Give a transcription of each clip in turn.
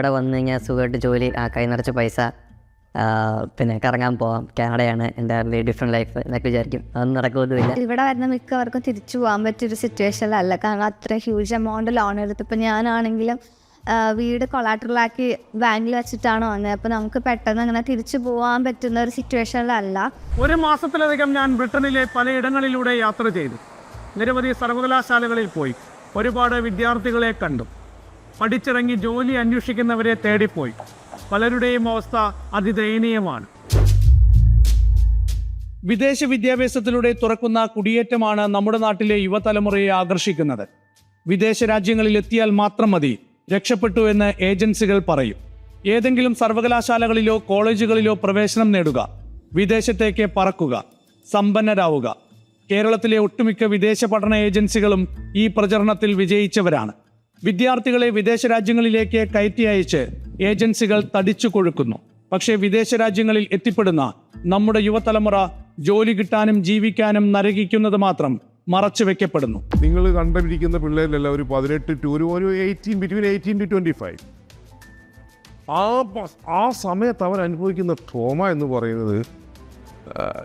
ഇവിടെ വന്നു കഴിഞ്ഞാൽ സുഖമായിട്ട് ജോലി ആ കൈ നിറച്ച് പൈസ പിന്നെ കറങ്ങാൻ പോവാം. കാനഡയാണ് എന്റെ ഡിഫറെന്റ് ലൈഫ് എന്നൊക്കെ വിചാരിക്കും. അതൊന്നും നടക്കുമൊന്നുമില്ല ഇവിടെ വരുന്ന മിക്കവർക്കും തിരിച്ചു പോകാൻ പറ്റിയൊരു സിറ്റുവേഷനിലല്ല കാരണം അത്ര ഹ്യൂജ് എമൗണ്ട് ലോൺ എടുത്ത് ഇപ്പം ഞാനാണെങ്കിലും വീട് കൊളാട്രലാക്കി ബാങ്കിൽ വെച്ചിട്ടാണ് വന്നത്. അപ്പോൾ നമുക്ക് പെട്ടെന്ന് അങ്ങനെ തിരിച്ചു പോകാൻ പറ്റുന്ന ഒരു സിറ്റുവേഷനിലല്ല ഒരു മാസത്തിലധികം ഞാൻ ബ്രിട്ടനിലെ പലയിടങ്ങളിലൂടെ യാത്ര ചെയ്തു. നിരവധി സർവകലാശാലകളിൽ പോയി. ഒരുപാട് വിദ്യാർത്ഥികളെ കണ്ടു. പഠിച്ചിറങ്ങി ജോലി അന്വേഷിക്കുന്നവരെ തേടിപ്പോയി. പലരുടെയും അവസ്ഥ അതിദയനീയമാണ്. വിദേശ വിദ്യാഭ്യാസത്തിലൂടെ തുറക്കുന്ന കുടിയേറ്റമാണ് നമ്മുടെ നാട്ടിലെ യുവതലമുറയെ ആകർഷിക്കുന്നത്. വിദേശ രാജ്യങ്ങളിൽ എത്തിയാൽ മാത്രം മതി രക്ഷപ്പെട്ടു എന്ന് ഏജൻസികൾ പറയും. ഏതെങ്കിലും സർവകലാശാലകളിലോ കോളേജുകളിലോ പ്രവേശനം നേടുക വിദേശത്തേക്ക് പറക്കുക സമ്പന്നരാവുക. കേരളത്തിലെ ഒട്ടുമിക്ക വിദേശ പഠന ഏജൻസികളും ഈ പ്രചരണത്തിൽ വിജയിച്ചവരാണ്. വിദ്യാർത്ഥികളെ വിദേശ രാജ്യങ്ങളിലേക്ക് കയറ്റി അയച്ച് ഏജൻസികൾ തടിച്ചു കൊഴുക്കുന്നു. പക്ഷേ വിദേശ രാജ്യങ്ങളിൽ എത്തിപ്പെടുന്ന നമ്മുടെ യുവതലമുറ ജോലി കിട്ടാനും ജീവിക്കാനും നരകിക്കുന്നത് മാത്രം മറച്ചു വെക്കപ്പെടുന്നു. നിങ്ങൾ കണ്ടിരിക്കുന്ന പിള്ളേരിലെല്ലാം ഒരു പതിനെട്ട് ടു ഒരു ഒരു eighteen between eighteen to twenty five ആ ആ സമയത്ത് അനുഭവിക്കുന്ന ട്രോമ എന്ന് പറയുന്നത്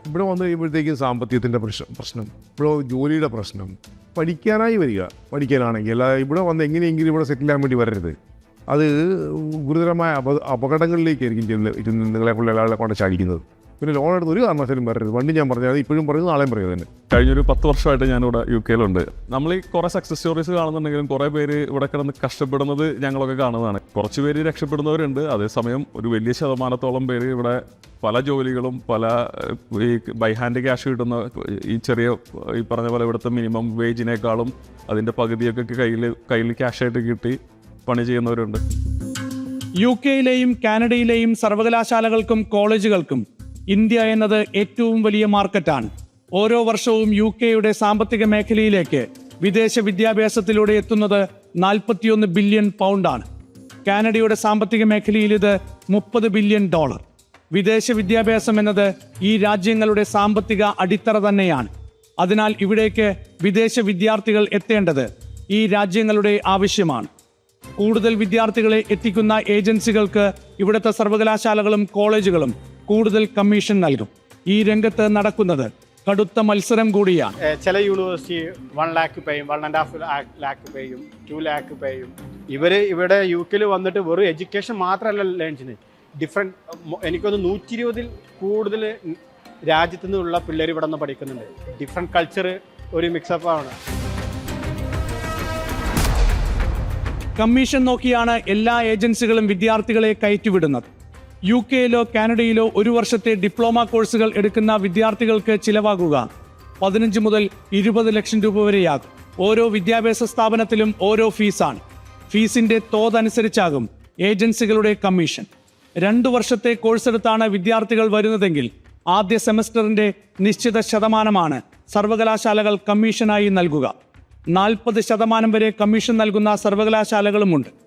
ഇവിടെ വന്നു കഴിയുമ്പോഴത്തേക്കും സാമ്പത്തികത്തിന്റെ പ്രശ്നം പ്രശ്നം ഇവിടെ ജോലിയുടെ പ്രശ്നം പഠിക്കാനായി വരിക. പഠിക്കാനാണെങ്കിൽ അല്ല ഇവിടെ വന്ന് എങ്ങനെയെങ്കിലും ഇവിടെ സെറ്റിൽ ആകാൻ വേണ്ടി വരരുത്. അത് ഗുരുതരമായ അപ അപകടങ്ങളിലേക്കായിരിക്കും നിങ്ങളെ പിള്ളേരെ കൊണ്ട് ചാടിക്കുന്നത്. പിന്നെ ലോൺ എടുത്ത് ഒരു കാരണവശാലും പറയരുത് വണ്ടി ഞാൻ പറഞ്ഞത് ഇപ്പോഴും പറയുന്നത് നാളെയും പറയുക തന്നെ. കഴിഞ്ഞൊരു പത്ത് വർഷമായിട്ട് ഞാനിവിടെ യു കെയിലുണ്ട്. നമ്മൾ ഈ കുറേ സക്സസ് സ്റ്റോറീസ് കാണുന്നുണ്ടെങ്കിലും കുറേ പേര് ഇവിടെ കിടന്ന് കഷ്ടപ്പെടുന്നത് ഞങ്ങളൊക്കെ കാണുന്നതാണ്. കുറച്ച് പേര് രക്ഷപ്പെടുന്നവരുണ്ട്. അതേസമയം ഒരു വലിയ ശതമാനത്തോളം പേര് ഇവിടെ പല ജോലികളും പല ഈ ബൈ ഹാൻഡ് ക്യാഷ് കിട്ടുന്ന ഈ ചെറിയ ഈ പറഞ്ഞ പോലെ ഇവിടുത്തെ മിനിമം വേജിനേക്കാളും അതിന്റെ പകുതിയൊക്കെ കയ്യിൽ കയ്യിൽ ക്യാഷായിട്ട് കിട്ടി പണി ചെയ്യുന്നവരുണ്ട്. യു കെയിലെയും കാനഡയിലെയും സർവകലാശാലകൾക്കും കോളേജുകൾക്കും ഇന്ത്യ എന്നത് ഏറ്റവും വലിയ മാർക്കറ്റാണ്. ഓരോ വർഷവും യു കെയുടെ സാമ്പത്തിക മേഖലയിലേക്ക് വിദേശ വിദ്യാഭ്യാസത്തിലൂടെ എത്തുന്നത് നാൽപ്പത്തിയൊന്ന് ബില്യൺ പൗണ്ടാണ്. കാനഡയുടെ സാമ്പത്തിക മേഖലയിൽ ഇത് മുപ്പത് ബില്യൺ ഡോളർ. വിദേശ വിദ്യാഭ്യാസം എന്നത് ഈ രാജ്യങ്ങളുടെ സാമ്പത്തിക അടിത്തറ തന്നെയാണ്. അതിനാൽ ഇവിടേക്ക് വിദേശ വിദ്യാർത്ഥികൾ എത്തേണ്ടത് ഈ രാജ്യങ്ങളുടെ ആവശ്യമാണ്. കൂടുതൽ വിദ്യാർത്ഥികളെ എത്തിക്കുന്ന ഏജൻസികൾക്ക് ഇവിടുത്തെ സർവകലാശാലകളും കോളേജുകളും കൂടുതൽ കമ്മീഷൻ നൽകും. ഈ രംഗത്ത് നടക്കുന്നത് കടുത്ത മത്സരം കൂടിയാണ്. ചില യൂണിവേഴ്സിറ്റി വൺ ലാക്ക് പേയും വൺ ആൻഡ് ഹാഫ് ലാക്ക് പേയും ടു ലാക്ക് പേയും ഇവർ ഇവിടെ യു കെയിൽ വന്നിട്ട് വെറും എഡ്യൂക്കേഷൻ മാത്രമല്ല ലേൺ ചെയ്യുന്നത് ഡിഫറെന്റ് എനിക്കൊന്ന് നൂറ്റി ഇരുപതിൽ കൂടുതൽ രാജ്യത്തു നിന്നുള്ള പിള്ളേർ ഇവിടെ നിന്ന് പഠിക്കുന്നുണ്ട്. ഡിഫറെന്റ് കൾച്ചർ ഒരു മിക്സപ്പ് ആണ്. കമ്മീഷൻ നോക്കിയാണ് എല്ലാ ഏജൻസികളും വിദ്യാർത്ഥികളെ കയറ്റിവിടുന്നത്. യു കെയിലോ കാനഡയിലോ ഒരു വർഷത്തെ ഡിപ്ലോമ കോഴ്സുകൾ എടുക്കുന്ന വിദ്യാർത്ഥികൾക്ക് ചിലവാകുക. പതിനഞ്ച് മുതൽ ഇരുപത് ലക്ഷം രൂപ വരെയാകും. ഓരോ വിദ്യാഭ്യാസ സ്ഥാപനത്തിലും ഓരോ ഫീസാണ്. ഫീസിന്റെ തോതനുസരിച്ചാകും ഏജൻസികളുടെ കമ്മീഷൻ. രണ്ടു വർഷത്തെ കോഴ്സ് എടുത്താണ് വിദ്യാർത്ഥികൾ വരുന്നതെങ്കിൽ ആദ്യ സെമസ്റ്ററിന്റെ നിശ്ചിത ശതമാനമാണ് സർവകലാശാലകൾ കമ്മീഷനായി നൽകുക. നാൽപ്പത് ശതമാനം വരെ കമ്മീഷൻ നൽകുന്ന സർവകലാശാലകളുമുണ്ട്.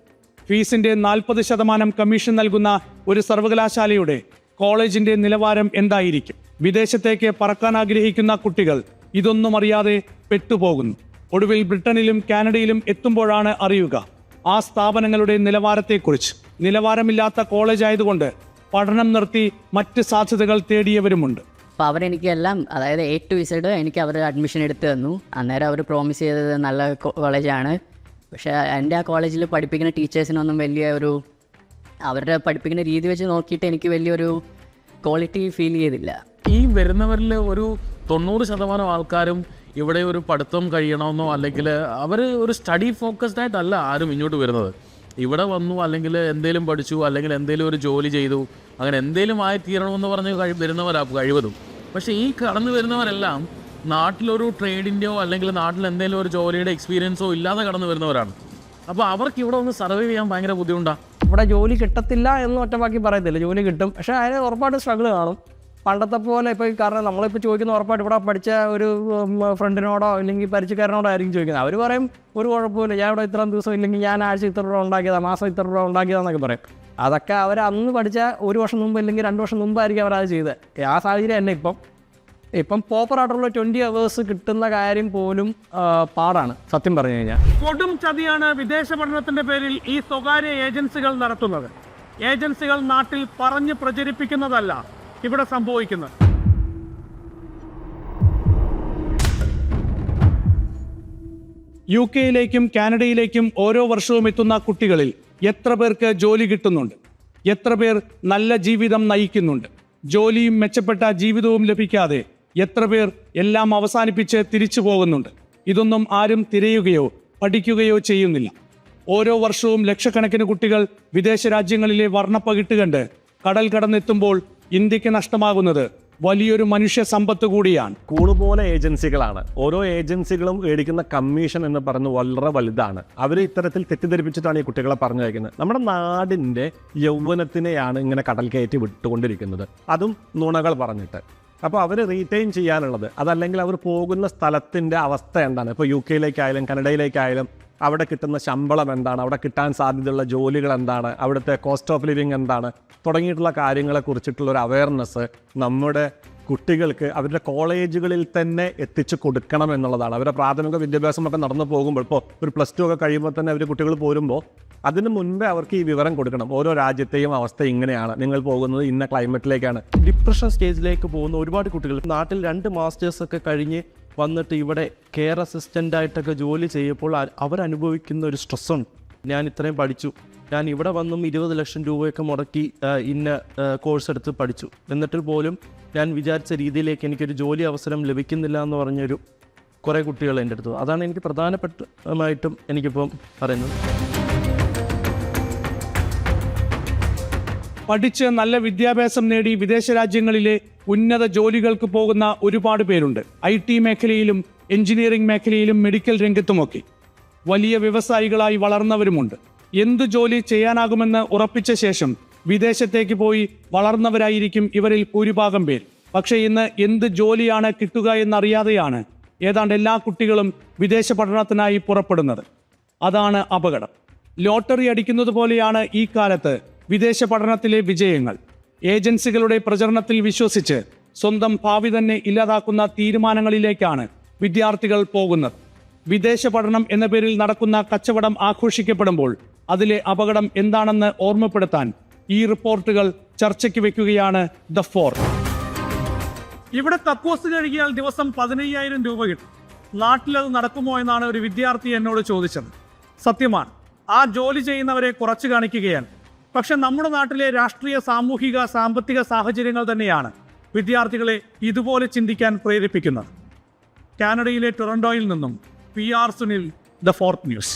ഫീസിന്റെ നാൽപ്പത് ശതമാനം കമ്മീഷൻ നൽകുന്ന ഒരു സർവകലാശാലയുടെ കോളേജിന്റെ നിലവാരം എന്തായിരിക്കും? വിദേശത്തേക്ക് പറക്കാൻ ആഗ്രഹിക്കുന്ന കുട്ടികൾ ഇതൊന്നും അറിയാതെ പെട്ടുപോകുന്നു. ഒടുവിൽ ബ്രിട്ടനിലും കാനഡയിലും എത്തുമ്പോഴാണ് അറിയുക. ആ സ്ഥാപനങ്ങളുടെ നിലവാരത്തെക്കുറിച്ച്. നിലവാരമില്ലാത്ത കോളേജ് ആയതുകൊണ്ട് പഠനം നിർത്തി മറ്റ് സാധ്യതകൾ തേടിയവരുമുണ്ട്. അപ്പോൾ അവരെനിക്ക് എല്ലാം അതായത് എ ടു ഇസഡ് എനിക്ക് അവർ അഡ്മിഷൻ എടുത്തു തന്നു. അന്നേരം അവർ പ്രോമിസ് ചെയ്തത് നല്ല കോളേജാണ് പക്ഷേ എന്റെ ആ കോളേജിൽ പഠിപ്പിക്കുന്ന ടീച്ചേഴ്സിനൊന്നും വലിയ ഒരു അവരുടെ പഠിപ്പിക്കുന്ന രീതി വെച്ച് നോക്കിയിട്ട് എനിക്ക് വലിയൊരു ക്വാളിറ്റി ഫീൽ ചെയ്തില്ല. ഈ വരുന്നവരിൽ ഒരു തൊണ്ണൂറ് ശതമാനം ആൾക്കാരും ഇവിടെ ഒരു പഠിത്തം കഴിയണമെന്നോ അല്ലെങ്കിൽ അവർ ഒരു സ്റ്റഡി ഫോക്കസ്ഡ് ആയിട്ടല്ല ആരും ഇങ്ങോട്ട് വരുന്നത്. ഇവിടെ വന്നു അല്ലെങ്കിൽ എന്തേലും പഠിച്ചു അല്ലെങ്കിൽ എന്തേലും ഒരു ജോലി ചെയ്തു അങ്ങനെ എന്തേലും ആയി തീരണമെന്ന് പറഞ്ഞ് കഴി വരുന്നവരാ കഴിവതും. പക്ഷേ ഈ കടന്നു വരുന്നവരെല്ലാം നാട്ടിലൊരു ട്രേഡിന്റെയോ അല്ലെങ്കിൽ നാട്ടിൽ എന്തെങ്കിലും ഒരു ജോലിയുടെ എക്സ്പീരിയൻസോ ഇല്ലാതെ കടന്നു വരുന്നവരാണ്. അപ്പോൾ അവർക്ക് ഇവിടെ ഒന്ന് സർവൈവ് ചെയ്യാൻ ഭയങ്കര ബുദ്ധിമുട്ടാണ് ഇവിടെ ജോലി കിട്ടത്തില്ല എന്ന് ഒറ്റവാക്കി പറയത്തില്ല. ജോലി കിട്ടും. പക്ഷേ അതിന് ഉറപ്പായിട്ട് സ്ട്രഗിൾ കാണും. പണ്ടത്തെ പോലെ ഇപ്പോൾ കാരണം നമ്മളിപ്പോൾ ചോദിക്കുന്ന ഉറപ്പായിട്ട് ഇവിടെ പഠിച്ച ഒരു ഫ്രണ്ടിനോടോ അല്ലെങ്കിൽ പരിചയക്കാരനോടോ ആയിരിക്കും ചോദിക്കുന്നത്. അവർ പറയും ഒരു കുഴപ്പമില്ല ഞാൻ ഇവിടെ ഇത്രയും ദിവസം ഇല്ലെങ്കിൽ ഞാൻ ആഴ്ച ഇത്ര രൂപ ഉണ്ടാക്കിയതാണ് മാസം ഇത്ര രൂപ ഉണ്ടാക്കിയതാന്നൊക്കെ പറയും. അതൊക്കെ അവർ അന്ന് പഠിച്ച ഒരു വർഷം മുമ്പ് അല്ലെങ്കിൽ രണ്ട് വർഷം മുമ്പായിരിക്കും അവരത് ചെയ്തത്. ആ സാഹചര്യം തന്നെ ഇപ്പം. ഇപ്പം പ്രോപ്പറായിട്ടുള്ള ട്വന്റി അവേഴ്സ് കിട്ടുന്ന കാര്യം പോലും പാടാണ്. സത്യം പറഞ്ഞു കഴിഞ്ഞാൽ. കൊടും ചതിയാണ് വിദേശ പഠനത്തിന്റെ പേരിൽ ഈ സ്വകാര്യ ഏജൻസികൾ നടത്തുന്നത്. ഏജൻസികൾ നാട്ടിൽ പറഞ്ഞു പ്രചരിപ്പിക്കുന്നതല്ല ഇവിടെ സംഭവിക്കുന്നത്. യു കെയിലേക്കും കാനഡയിലേക്കും ഓരോ വർഷവും എത്തുന്ന കുട്ടികളിൽ എത്ര പേർക്ക് ജോലി കിട്ടുന്നുണ്ട്? എത്ര പേർ നല്ല ജീവിതം നയിക്കുന്നുണ്ട്? ജോലിയും മെച്ചപ്പെട്ട ജീവിതവും ലഭിക്കാതെ എത്ര പേർ എല്ലാം അവസാനിപ്പിച്ച് തിരിച്ചു പോകുന്നുണ്ട്? ഇതൊന്നും ആരും തിരയുകയോ പഠിക്കുകയോ ചെയ്യുന്നില്ല. ഓരോ വർഷവും ലക്ഷക്കണക്കിന് കുട്ടികൾ വിദേശ രാജ്യങ്ങളിലെ വർണപ്പകിട്ട് കണ്ട് കടൽ കടന്നെത്തുമ്പോൾ ഇന്ത്യയ്ക്ക് നഷ്ടമാകുന്നത് വലിയൊരു മനുഷ്യ സമ്പത്ത് കൂടിയാണ്. കൂടുപോലെ പോലെ ഏജൻസികളാണ്. ഓരോ ഏജൻസികളും മേടിക്കുന്ന കമ്മീഷൻ എന്ന് പറയുന്നത് വളരെ വലുതാണ്. അവർ ഇത്തരത്തിൽ തെറ്റിദ്ധരിപ്പിച്ചിട്ടാണ് ഈ കുട്ടികളെ പറഞ്ഞു അയക്കുന്നത്. നമ്മുടെ നാടിന്റെ യൗവനത്തിനെയാണ് ഇങ്ങനെ കടൽ കയറ്റി വിട്ടുകൊണ്ടിരിക്കുന്നത്. അതും നുണകൾ പറഞ്ഞിട്ട്. അപ്പോൾ അവർ റീറ്റെയിൻ ചെയ്യാനുള്ളത്. അതല്ലെങ്കിൽ അവർ പോകുന്ന സ്ഥലത്തിന്റെ അവസ്ഥ എന്താണ്? ഇപ്പോൾ യു കെയിലേക്കായാലും കനഡയിലേക്കായാലും അവിടെ കിട്ടുന്ന ശമ്പളം എന്താണ്? അവിടെ കിട്ടാൻ സാധ്യതയുള്ള ജോലികൾ എന്താണ്? അവിടുത്തെ കോസ്റ്റ് ഓഫ് ലിവിങ് എന്താണ്? തുടങ്ങിയിട്ടുള്ള കാര്യങ്ങളെ കുറിച്ചിട്ടുള്ള ഒരു അവയർനെസ് നമ്മുടെ കുട്ടികൾക്ക് അവരുടെ കോളേജുകളിൽ തന്നെ എത്തിച്ചു കൊടുക്കണം എന്നുള്ളതാണ്. അവരുടെ പ്രാഥമിക വിദ്യാഭ്യാസമൊക്കെ നടന്നു പോകുമ്പോൾ ഇപ്പോൾ ഒരു പ്ലസ് ടു ഒക്കെ കഴിയുമ്പോൾ തന്നെ അവർ കുട്ടികൾ പോരുമ്പോൾ അതിന് മുൻപേ അവർക്ക് ഈ വിവരം കൊടുക്കണം. ഓരോ രാജ്യത്തെയും അവസ്ഥ ഇങ്ങനെയാണ്. നിങ്ങൾ പോകുന്നത് ഇന്ന ക്ലൈമറ്റിലേക്കാണ്. ഡിപ്രഷൻ സ്റ്റേജിലേക്ക് പോകുന്ന ഒരുപാട് കുട്ടികൾ നാട്ടിൽ രണ്ട് മാസ്റ്റേഴ്സ് ഒക്കെ കഴിഞ്ഞ് വന്നിട്ട് ഇവിടെ കെയർ അസിസ്റ്റന്റ് ആയിട്ടൊക്കെ ജോലി ചെയ്യുമ്പോൾ അവരനുഭവിക്കുന്ന ഒരു സ്ട്രെസ്സുണ്ട്. ഞാൻ ഇത്രയും പഠിച്ചു. ഞാൻ ഇവിടെ വന്നും ഇരുപത് ലക്ഷം രൂപയൊക്കെ മുടക്കി ഇന്ന കോഴ്സ് എടുത്ത് പഠിച്ചു. എന്നിട്ട് പോലും ഞാൻ വിചാരിച്ച രീതിയിലേക്ക് എനിക്കൊരു ജോലി അവസരം ലഭിക്കുന്നില്ല എന്ന് പറഞ്ഞൊരു കുറേ കുട്ടികൾ എന്റെ അടുത്ത്. അതാണ് എനിക്ക് പ്രധാനപ്പെട്ടമായിട്ടും എനിക്കിപ്പം പറയുന്നത്. പഠിച്ച് നല്ല വിദ്യാഭ്യാസം നേടി വിദേശ രാജ്യങ്ങളിലെ ഉന്നത ജോലികൾക്ക് പോകുന്ന ഒരുപാട് പേരുണ്ട്. ഐ ടി മേഖലയിലും എഞ്ചിനീയറിംഗ് മേഖലയിലും മെഡിക്കൽ രംഗത്തുമൊക്കെ. വലിയ വ്യവസായികളായി വളർന്നവരുമുണ്ട്. എന്തു ജോലി ചെയ്യാനാകുമെന്ന് ഉറപ്പിച്ച ശേഷം വിദേശത്തേക്ക് പോയി വളർന്നവരായിരിക്കും ഇവരിൽ ഭൂരിഭാഗം പേർ. പക്ഷേ ഇന്ന് എന്ത് ജോലിയാണ് കിട്ടുക എന്നറിയാതെയാണ് ഏതാണ്ട് എല്ലാ കുട്ടികളും വിദേശ പഠനത്തിനായി പുറപ്പെടുന്നത്. അതാണ് അപകടം. ലോട്ടറി അടിക്കുന്നത് പോലെയാണ് ഈ കാലത്ത് വിദേശ പഠനത്തിലെ വിജയങ്ങൾ. ഏജൻസികളുടെ പ്രചരണത്തിൽ വിശ്വസിച്ച് സ്വന്തം ഭാവി തന്നെ ഇല്ലാതാക്കുന്ന തീരുമാനങ്ങളിലേക്കാണ് വിദ്യാർത്ഥികൾ പോകുന്നത്. വിദേശ പഠനം എന്ന പേരിൽ നടക്കുന്ന കച്ചവടം ആഘോഷിക്കപ്പെടുമ്പോൾ അതിലെ അപകടം എന്താണെന്ന് ഓർമ്മപ്പെടുത്താൻ ഈ റിപ്പോർട്ടുകൾ ചർച്ചയ്ക്ക് വെക്കുകയാണ് ദ ഫോർ. ഇവിടെ തക്കോസ് കഴുകിയാൽ ദിവസം പതിനയ്യായിരം രൂപ കിട്ടും. നാട്ടിലത് നടക്കുമോ എന്നാണ് ഒരു വിദ്യാർത്ഥി എന്നോട് ചോദിച്ചത്. സത്യമാണ്. ആ ജോലി ചെയ്യുന്നവരെ കുറച്ച് കാണിക്കുകയാണ്. പക്ഷെ നമ്മുടെ നാട്ടിലെ രാഷ്ട്രീയ സാമൂഹിക സാമ്പത്തിക സാഹചര്യങ്ങൾ തന്നെയാണ് വിദ്യാർത്ഥികളെ ഇതുപോലെ ചിന്തിക്കാൻ പ്രേരിപ്പിക്കുന്നത്. കാനഡയിലെ ടൊറന്റോയിൽ നിന്നും P R Sunil the fourth news.